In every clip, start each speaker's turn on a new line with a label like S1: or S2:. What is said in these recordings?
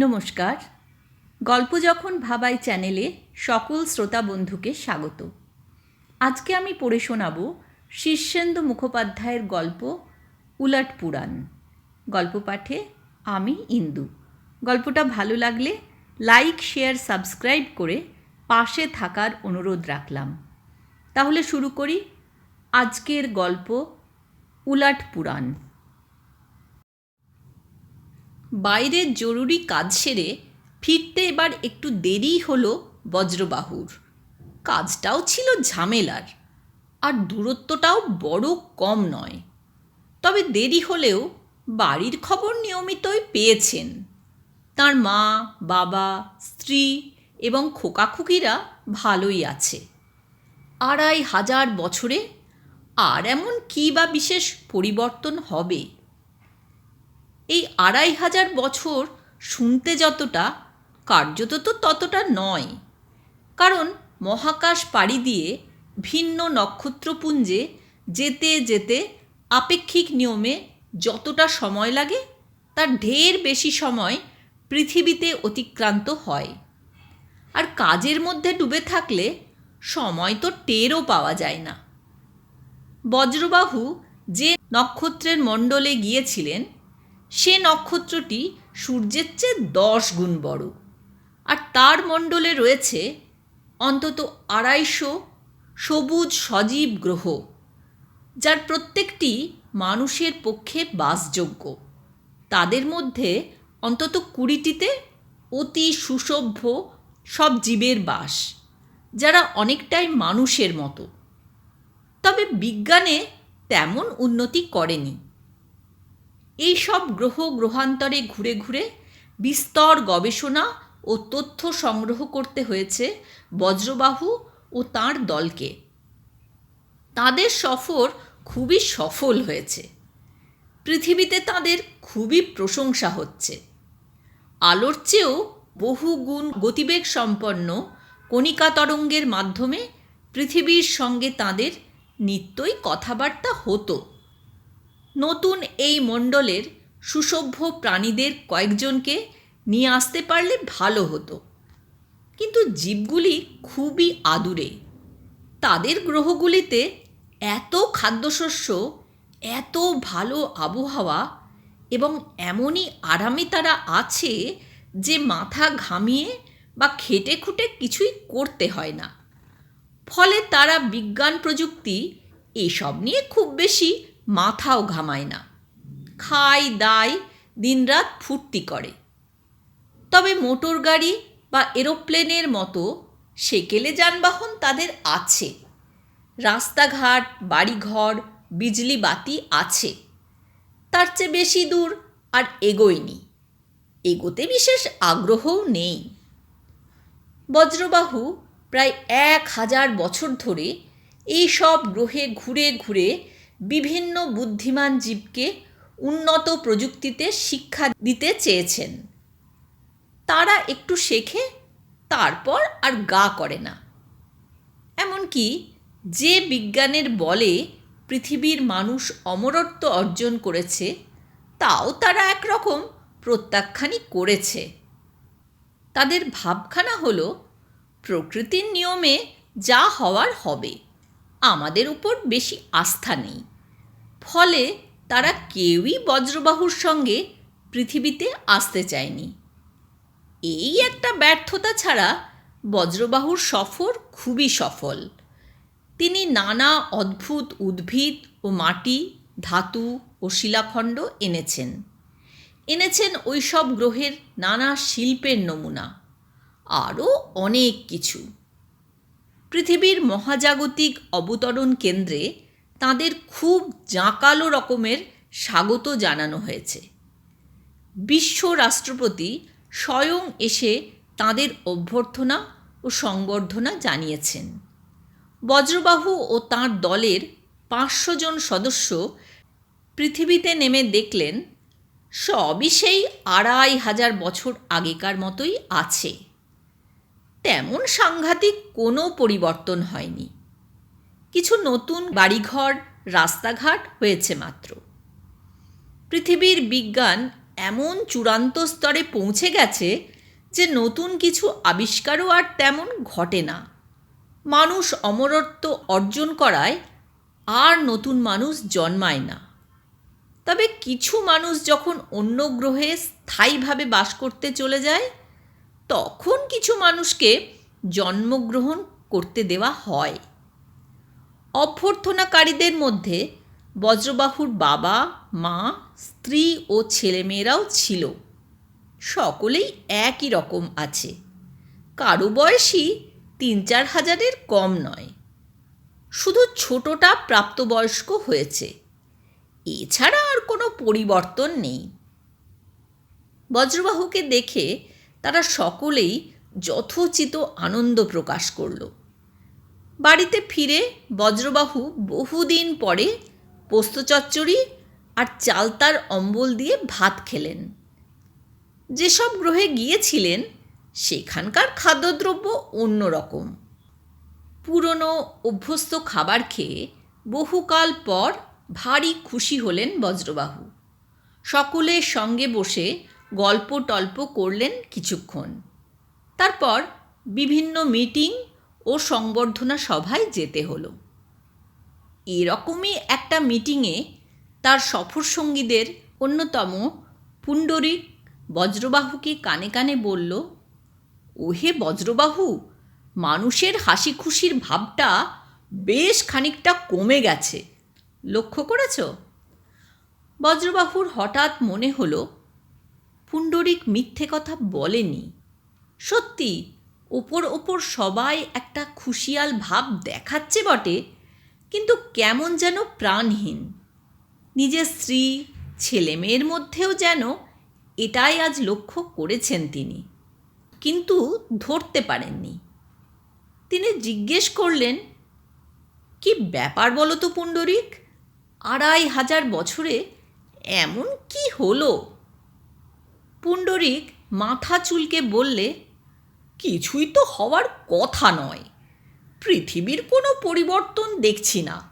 S1: নমস্কার। গল্প যখন ভাবাই চ্যানেলে সকল শ্রোতা বন্ধুকে স্বাগত। আজকে আমি পড়ে শোনাব শীর্ষেন্দু মুখোপাধ্যায়ের গল্প উলাট পুরাণ। গল্প পাঠে আমি ইন্দু। গল্পটা ভালো লাগলে লাইক, শেয়ার, সাবস্ক্রাইব করে পাশে থাকার অনুরোধ রাখলাম। তাহলে শুরু করি আজকের গল্প উলাট পুরাণ। বাইরের জরুরি কাজ সেরে ফিরতে এবার একটু দেরি হলো বজ্রবাহুর। কাজটাও ছিল ঝামেলার, আর দূরত্বটাও বড় কম নয়। তবে দেরি হলেও বাড়ির খবর নিয়মিতই পেয়েছেন। তার মা, বাবা, স্ত্রী এবং খোকাখুকিরা ভালোই আছে। আড়াই হাজার বছরে আর এমন কী বা বিশেষ পরিবর্তন হবে? এই আড়াই হাজার বছর শুনতে যতটা, কার্যত তো ততটা নয়। কারণ মহাকাশ পাড়ি দিয়ে ভিন্ন নক্ষত্রপুঞ্জে যেতে যেতে আপেক্ষিক নিয়মে যতটা সময় লাগে, তার ঢের বেশি সময় পৃথিবীতে অতিক্রান্ত হয়। আর কাজের মধ্যে ডুবে থাকলে সময় তো টেরও পাওয়া যায় না। বজ্রবাহু যে নক্ষত্রের মণ্ডলে গিয়েছিলেন সে নক্ষত্রটি সূর্যের চেয়ে দশ গুণ বড়। আর তার মণ্ডলে রয়েছে অন্তত আড়াইশো সবুজ সজীব গ্রহ, যার প্রত্যেকটি মানুষের পক্ষে বাসযোগ্য। তাদের মধ্যে অন্তত কুড়িটিতে অতি সুসভ্য সব জীবের বাস, যারা অনেকটাই মানুষের মতো। তবে বিজ্ঞানে তেমন উন্নতি করেনি। এই সব গ্রহ গ্রহান্তরে ঘুরে ঘুরে বিস্তর গবেষণা ও তথ্য সংগ্রহ করতে হয়েছে বজ্রবাহু ও তার দলকে। তাদের সফর খুবই সফল হয়েছে। পৃথিবীতে তাদের খুবই প্রশংসা হচ্ছে। আলোর চেয়েও বহু গুণ গতিবেগ সম্পন্ন কণিকা তরঙ্গের মাধ্যমে পৃথিবীর সঙ্গে তাদের নিত্যই কথাবার্তা হতো। নতুন এই মণ্ডলের সুসভ্য প্রাণীদের কয়েকজনকে নিয়ে আসতে পারলে ভালো হতো। কিন্তু জীবগুলি খুবই আদুরে। তাদের গ্রহগুলিতে এত খাদ্যশস্য, এত ভালো আবহাওয়া এবং এমনই আরামে তারা আছে যে মাথা ঘামিয়ে বা খেটে খুঁটে কিছুই করতে হয় না। ফলে তারা বিজ্ঞান প্রযুক্তি এসব নিয়ে খুব বেশি মাথাও ঘামায় না। খায়, দায়, দিনরাত ফুর্তি করে। তবে মোটর গাড়ি বা এরোপ্লেনের মতো সেকেলে যানবাহন তাদের আছে। রাস্তাঘাট, বাড়িঘর বিজলি বাতি আছে। তার চেয়ে বেশি দূর আর এগোয়নি। এগোতে বিশেষ আগ্রহও নেই। বজ্রবাহু প্রায় এক হাজার বছর ধরে এই সব গ্রহে ঘুরে ঘুরে বিভিন্ন বুদ্ধিমান জীবকে উন্নত প্রযুক্তিতে শিক্ষা দিতে চেয়েছেন। তারা একটু শেখে, তারপর আর গা করে না। এমনকি যে বিজ্ঞানের বলে পৃথিবীর মানুষ অমরত্ব অর্জন করেছে, তাও তারা একরকম প্রত্যাখ্যানই করেছে। তাদের ভাবখানা হলো, প্রকৃতির নিয়মে যা হওয়ার হবে, আমাদের উপর বেশি আস্থা নেই। ফলে তারা কেউই বজ্রবাহুর সঙ্গে পৃথিবীতে আসতে চায়নি। এই একটা ব্যর্থতা ছাড়া বজ্রবাহুর সফর খুবই সফল। তিনি নানা অদ্ভুত উদ্ভিদ ও মাটি, ধাতু ও শিলাখণ্ড এনেছেন। এনেছেন ওই সব গ্রহের নানা শিল্পের নমুনা, আরও অনেক কিছু। পৃথিবীর মহাজাগতিক অবতরণ কেন্দ্রে তাদের খুব জাঁকালো রকমের স্বাগত জানানো হয়েছে। বিশ্ব রাষ্ট্রপতি স্বয়ং এসে তাদের অভ্যর্থনা ও সংবর্ধনা জানিয়েছেন। বজ্রবাহু ও তাঁর দলের পাঁচশো জন সদস্য পৃথিবীতে নেমে দেখলেন, সবই সেই আড়াই হাজার বছর আগেকার মতোই আছে। তেমন সাংঘাতিক কোনো পরিবর্তন হয়নি। কিছু নতুন বাড়িঘর, রাস্তাঘাট হয়েছে মাত্র। পৃথিবীর বিজ্ঞান এমন চূড়ান্ত স্তরে পৌঁছে গেছে যে নতুন কিছু আবিষ্কারও আর তেমন ঘটে না। মানুষ অমরত্ব অর্জন করায় আর নতুন মানুষ জন্মায় না। তবে কিছু মানুষ যখন অন্য গ্রহে স্থায়ীভাবে বাস করতে চলে যায়, তখন কিছু মানুষকে জন্মগ্রহণ করতে দেওয়া হয়। অভ্যর্থনাকারীদের মধ্যে বজ্রবাহুর বাবা, মা, স্ত্রী ও ছেলেমেয়েরাও ছিল। সকলেই একই রকম আছে। কারও বয়সই তিন চার হাজারের কম নয়। শুধু ছোটটা প্রাপ্তবয়স্ক হয়েছে। এছাড়া আর কোনো পরিবর্তন নেই। বজ্রবাহুকে দেখে তারা সকলেই যথোচিত আনন্দ প্রকাশ করল। বাড়িতে ফিরে বজ্রবাহু বহুদিন পরে পোস্ত চচ্চড়ি আর চালতার অম্বল দিয়ে ভাত খেলেন। যেসব গ্রহে গিয়েছিলেন, সেখানকার খাদ্যদ্রব্য অন্যরকম। পুরনো অভ্যস্ত খাবার খেয়ে বহুকাল পর ভারী খুশি হলেন বজ্রবাহু। সকলের সঙ্গে বসে গল্প টল্প করলেন কিছুক্ষণ। তারপর বিভিন্ন মিটিং ও সংবর্ধনা সভায় যেতে হলো। এরকমই একটা মিটিংয়ে তার সফরসঙ্গীদের অন্যতম পুণ্ডরিক বজ্রবাহুকে কানে কানে বলল, ওহে বজ্রবাহু, মানুষের হাসি খুশির ভাবটা বেশ খানিকটা কমে গেছে। লক্ষ্য করেছ? বজ্রবাহুর হঠাৎ মনে হলো, পুণ্ডরিক মিথ্যে কথা বলেনি। সত্যি ওপর ওপর সবাই একটা খুশিয়াল ভাব দেখাচ্ছে বটে, কিন্তু কেমন যেন প্রাণহীন। নিজের স্ত্রী, ছেলে মেয়ের মধ্যেও যেন এটাই আজ লক্ষ্য করেছেন তিনি, কিন্তু ধরতে পারেননি। তিনি জিজ্ঞেস করলেন, কি ব্যাপার বলো তো পুণ্ডরিক, আড়াই হাজার বছরে এমন কি হলো? পুণ্ডরিক মাথা চুলকে বললে কিছুই তো হওয়ার কথা নয়। পৃথিবীর কোনো পরিবর্তন দেখছি না।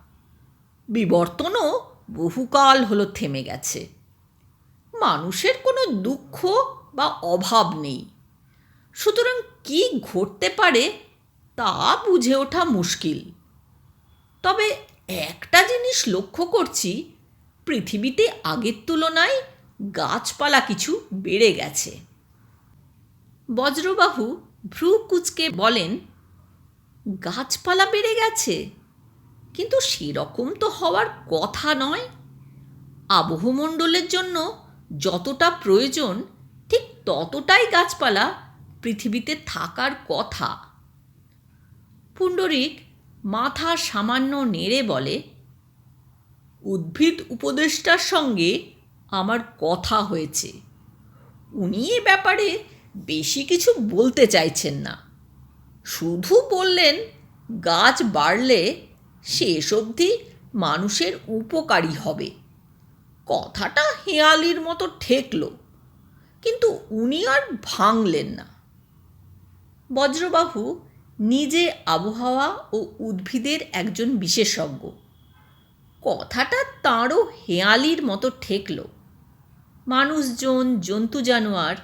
S1: বিবর্তনও বহুকাল হলো থেমে গেছে। মানুষের কোনো দুঃখ বা অভাব নেই। সুতরাং কি ঘটতে পারে তা বুঝে ওঠা মুশকিল। তবে একটা জিনিস লক্ষ্য করছি, পৃথিবীতে আগের তুলনায় গাছপালা কিছু বেড়ে গেছে। বজ্রবাহু ভ্রু কুচকে বলেন, গাছপালা বেড়ে গেছে। কিন্তু সেরকম তো হওয়ার কথা নয়। আবহমণ্ডলের জন্য যতটা প্রয়োজন, ঠিক ততটাই গাছপালা পৃথিবীতে থাকার কথা। পুণ্ডরিক মাথা সামান্য নেড়ে বলে, উদ্ভিদ উপদেষ্টার সঙ্গে আমার কথা হয়েছে। উনি এ ব্যাপারে বেশি কিছু বলতে চাইছেন না। শুধু বললেন, গাছ বাড়লে শেষ অবধি মানুষের উপকারী হবে। কথাটা হেয়ালির মতো ঠেকল, কিন্তু উনি আর ভাঙলেন না। বজ্রবাহু নিজে আবহাওয়া ও উদ্ভিদের একজন বিশেষজ্ঞ। কথাটা তাঁরও হেয়ালির মতো ঠেকল। মানুষজন, জন্তু জানোয়ার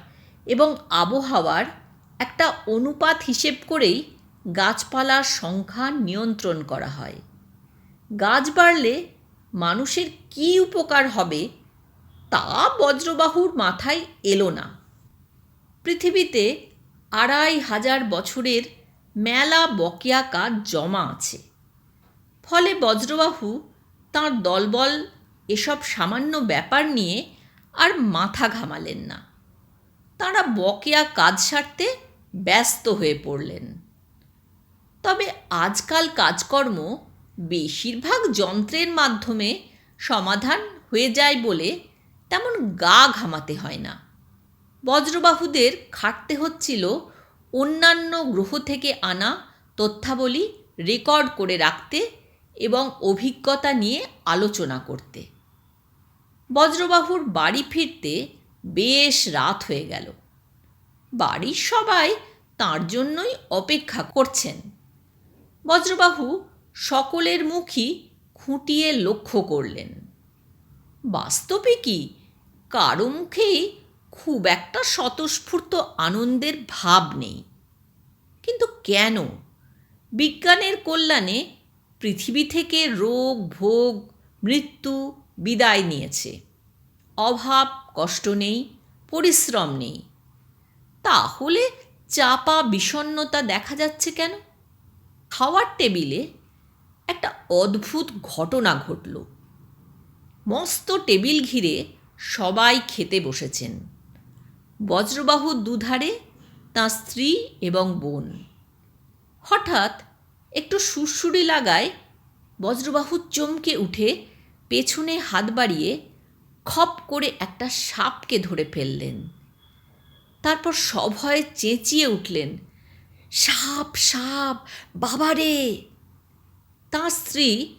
S1: এবং আবহাওয়ার একটা অনুপাত হিসেব করেই গাছপালার সংখ্যা নিয়ন্ত্রণ করা হয়। গাছ বাড়লে মানুষের কী উপকার হবে তা বজ্রবাহুর মাথায় এলো না। পৃথিবীতে আড়াই হাজার বছরের মেলা বকেয়া কাজ জমা আছে। ফলে বজ্রবাহু তাঁর দলবল এসব সামান্য ব্যাপার নিয়ে আর মাথা ঘামালেন না। তাঁরা বকেয়া কাজ সারতে ব্যস্ত হয়ে পড়লেন। তবে আজকাল কাজকর্ম বেশিরভাগ যন্ত্রের মাধ্যমে সমাধান হয়ে যায় বলে তেমন গা ঘামাতে হয় না। বজ্রবাহুদের খাটতে হচ্ছিল অন্যান্য গ্রহ থেকে আনা তথ্যাবলী রেকর্ড করে রাখতে এবং অভিজ্ঞতা নিয়ে আলোচনা করতে। বজ্রবাহুর বাড়ি ফিরতে বেশ রাত হয়ে গেল। বাড়ির সবাই তার জন্যই অপেক্ষা করছেন। বজ্রবাহু সকলের মুখই খুঁটিয়ে লক্ষ্য করলেন। বাস্তবে কি? কারও মুখেই খুব একটা স্বতঃস্ফূর্ত আনন্দের ভাব নেই। কিন্তু কেন? বিজ্ঞানের কল্যাণে পৃথিবী থেকে রোগ, ভোগ, মৃত্যু বিদায় নিয়েছে। অভাব, কষ্ট নেই, পরিশ্রম নেই। তাহলে চাপা বিষণ্নতা দেখা যাচ্ছে কেন? খাওয়ার টেবিলে একটা অদ্ভুত ঘটনা ঘটল। মস্ত টেবিল ঘিরে সবাই খেতে বসেছেন। বজ্রবাহুর দুধারে তাঁর স্ত্রী এবং বোন। হঠাৎ একটু সুরসুরি লাগায় বজ্রবাহু চমকে উঠে পেছনে হাত বাড়িয়ে খপ করে একটা সাপকে ধরে ফেললেন। তারপর সভয়ে চেঁচিয়ে উঠলেন, সাপ সাপ বাবারে তাঁর স্ত্রী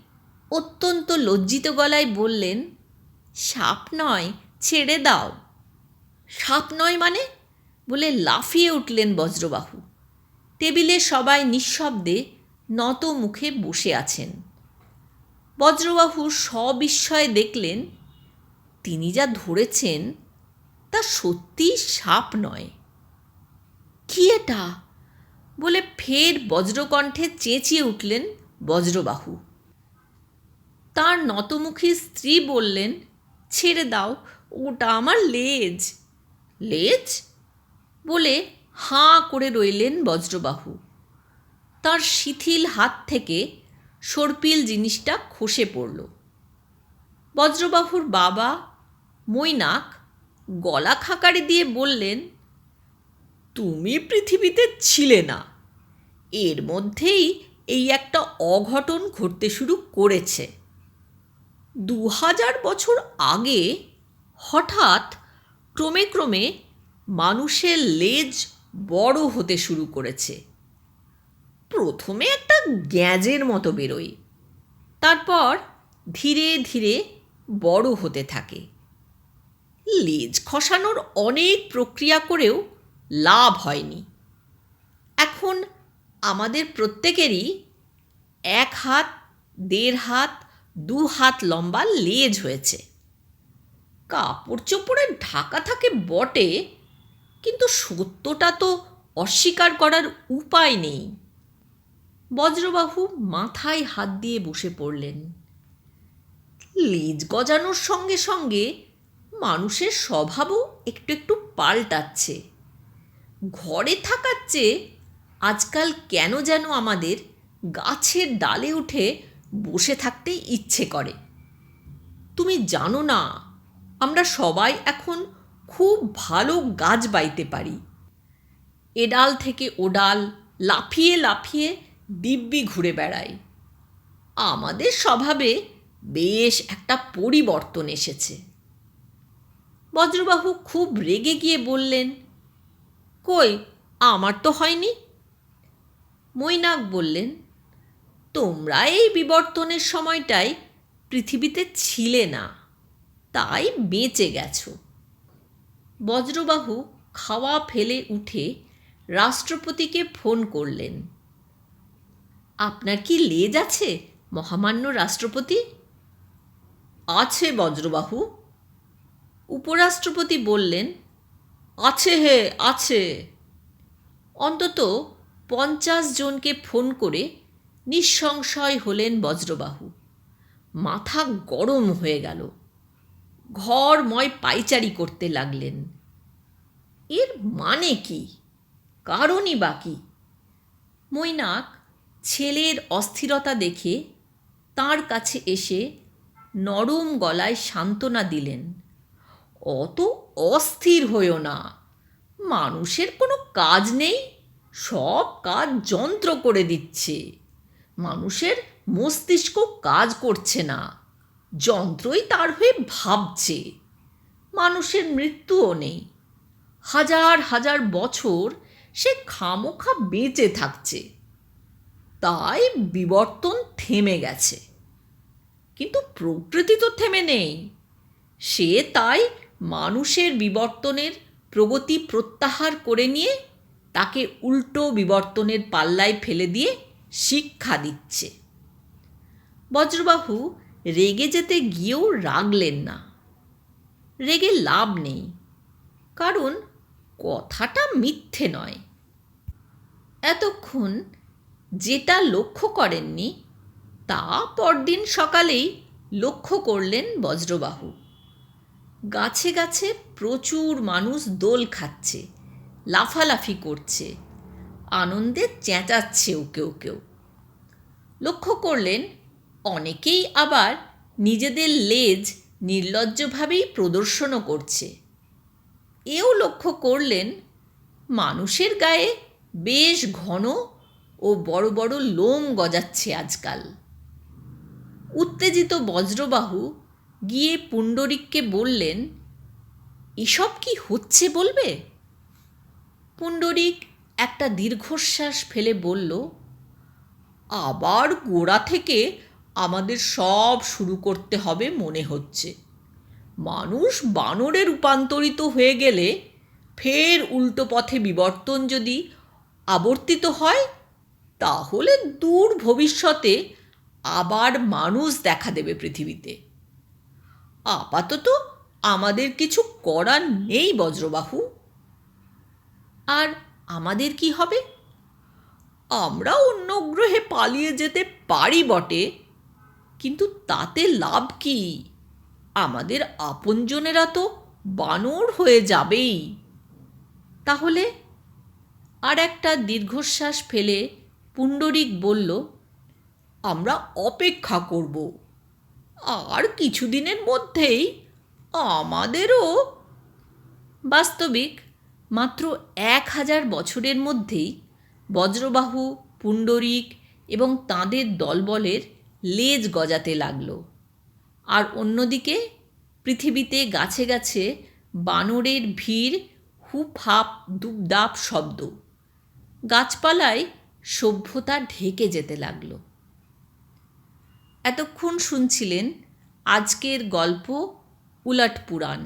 S1: অত্যন্ত লজ্জিত গলায় বললেন, সাপ নয়, ছেড়ে দাও। সাপ নয় মানে? বলে লাফিয়ে উঠলেন বজ্রবাহু। টেবিলে সবাই নিঃশব্দে নত মুখে বসে আছেন। বজ্রবাহু সবিস্ময়ে দেখলেন তিনি যা ধরেছেন, তা সত্যিই সাপ নয়। কি এটা? বলে ফের বজ্রকণ্ঠে চেঁচিয়ে উঠলেন বজ্রবাহু। তার নতমুখী স্ত্রী বললেন, ছেড়ে দাও, ওটা আমার লেজ। লেজ? বলে হাঁ করে রইলেন বজ্রবাহু। তার শিথিল হাত থেকে সর্পিল জিনিসটা খসে পড়ল। বজ্রবাহুর বাবা মৈনাক গলা খাকারি দিয়ে বললেন, তুমি পৃথিবীতে ছিলে না। এর মধ্যেই এই একটা অঘটন ঘটতে শুরু করেছে। দু হাজার বছর আগে হঠাৎ ক্রমে ক্রমে মানুষের লেজ বড় হতে শুরু করেছে। প্রথমে একটা গ্যাজের মতো বেরোয়, তারপর ধীরে ধীরে বড় হতে থাকে। লেজ খসানোর অনেক প্রক্রিয়া করেও লাভ হয়নি। এখন আমাদের প্রত্যেকেরই এক হাত, দেড় হাত, দু হাত লম্বা লেজ হয়েছে। কাপড় চোপড়ে ঢাকা থাকে বটে, কিন্তু সত্যটা তো অস্বীকার করার উপায় নেই। বজ্রবাহু মাথায় হাত দিয়ে বসে পড়লেন। লেজ গজানোর সঙ্গে সঙ্গে মানুষের স্বভাবও একটু একটু পাল্টাচ্ছে। ঘরে থাকার চেয়ে আজকাল কেন যেন আমাদের গাছের ডালে উঠে বসে থাকতে ইচ্ছে করে। তুমি জানো না, আমরা সবাই এখন খুব ভালো গাছ বাইতে পারি। এ ডাল থেকে ও ডাল লাফিয়ে লাফিয়ে দিব্যি ঘুরে বেড়াই আমাদের স্বভাবে বেশ একটা পরিবর্তন এসেছে। বজ্রবাহু খুব রেগে গিয়ে বললেন, কই, আমার তো হয়নি? মৈনাক বললেন, তোমরা এই বিবর্তনের সময়টায় পৃথিবীতে ছিলে না, তাই বেঁচে গেছো। বজ্রবাহু খাওয়া ফেলে উঠে রাষ্ট্রপতিকে ফোন করলেন, আপনার কি লেজ আছে, মহামান্য রাষ্ট্রপতি? আছে বজ্রবাহু উপরাষ্ট্রপতি বললেন, আছে হে, আছে। অন্তত পঞ্চাশ জনকে ফোন করে নিঃসংশয় হলেন বজ্রবাহু। মাথা গরম হয়ে গেল। ঘরময় পাইচারি করতে লাগলেন। এর মানে কি? কারণই বাকি মৈনাক ছেলের অস্থিরতা দেখে তার কাছে এসে নরম গলায় সান্ত্বনা দিলেন। অত অস্থির হইও না। মানুষের কোনো কাজ নেই, সব কাজ যন্ত্র করে দিচ্ছে। মানুষের মস্তিষ্ক কাজ করছে না, যন্ত্রই তার হয়ে ভাবছে। মানুষের মৃত্যুও নেই। হাজার হাজার বছর সে খামোখা বেঁচে থাকছে। তাই বিবর্তন থেমে গেছে। কিন্তু প্রকৃতি তো থেমে নেই। সে তাই মানুষের বিবর্তনের প্রগতি প্রত্যাহার করে নিয়ে তাকে উল্টো বিবর্তনের পাল্লায় ফেলে দিয়ে শিক্ষা দিচ্ছে। বজ্রবাহু রেগে যেতে গিয়েও রাগলেন না। রেগে লাভ নেই, কারণ কথাটা মিথ্যে নয়। এতক্ষণ যেটা লক্ষ্য করেননি, তা পরদিন সকালেই লক্ষ্য করলেন বজ্রবাহু। গাছে গাছে প্রচুর মানুষ দোল খাচ্ছে, লাফালাফি করছে, আনন্দে চেঁচাচ্ছেও কেউ কেউ লক্ষ্য করলেন, অনেকেই আবার নিজেদের লেজ নির্লজ্জভাবেই প্রদর্শনও করছে। এও লক্ষ্য করলেন, মানুষের গায়ে বেশ ঘন ও বড় বড় লোম গজাচ্ছে আজকাল। উত্তেজিত বজ্রবাহু গিয়ে পুণ্ডরিককে বললেন, এসব কি হচ্ছে বলবে? পুণ্ডরিক একটা দীর্ঘশ্বাস ফেলে বলল, আবার গোড়া থেকে আমাদের সব শুরু করতে হবে মনে হচ্ছে। মানুষ বানরে রূপান্তরিত হয়ে গেলে ফের উল্টো পথে বিবর্তন যদি আবর্তিত হয়, তাহলে দূর ভবিষ্যতে আবার মানুষ দেখা দেবে পৃথিবীতে। আপাতত আমাদের কিছু করার নেই, বজ্রবাহু। আর আমাদের কি হবে? আমরা অন্য গ্রহে পালিয়ে যেতে পারি বটে, কিন্তু তাতে লাভ কি? আমাদের আপনজনেরা তো বানর হয়ে যাবেই। তাহলে আর একটা দীর্ঘশ্বাস ফেলে পুণ্ডরিক বলল, আমরা অপেক্ষা করব। আর কিছুদিনের মধ্যেই আমাদেরও বাস্তবিক মাত্র এক হাজার বছরের মধ্যেই বজ্রবাহু, পুণ্ডরিক এবং তাঁদের দলবলের লেজ গজাতে লাগল। আর অন্যদিকে পৃথিবীতে গাছে গাছে বানরের ভিড় হাপ দুপদাপ শব্দ। গাছপালায় সভ্যতা ঢেকে যেতে লাগল। এতক্ষণ শুনছিলেন আজকের গল্প উলাট পুরাণ।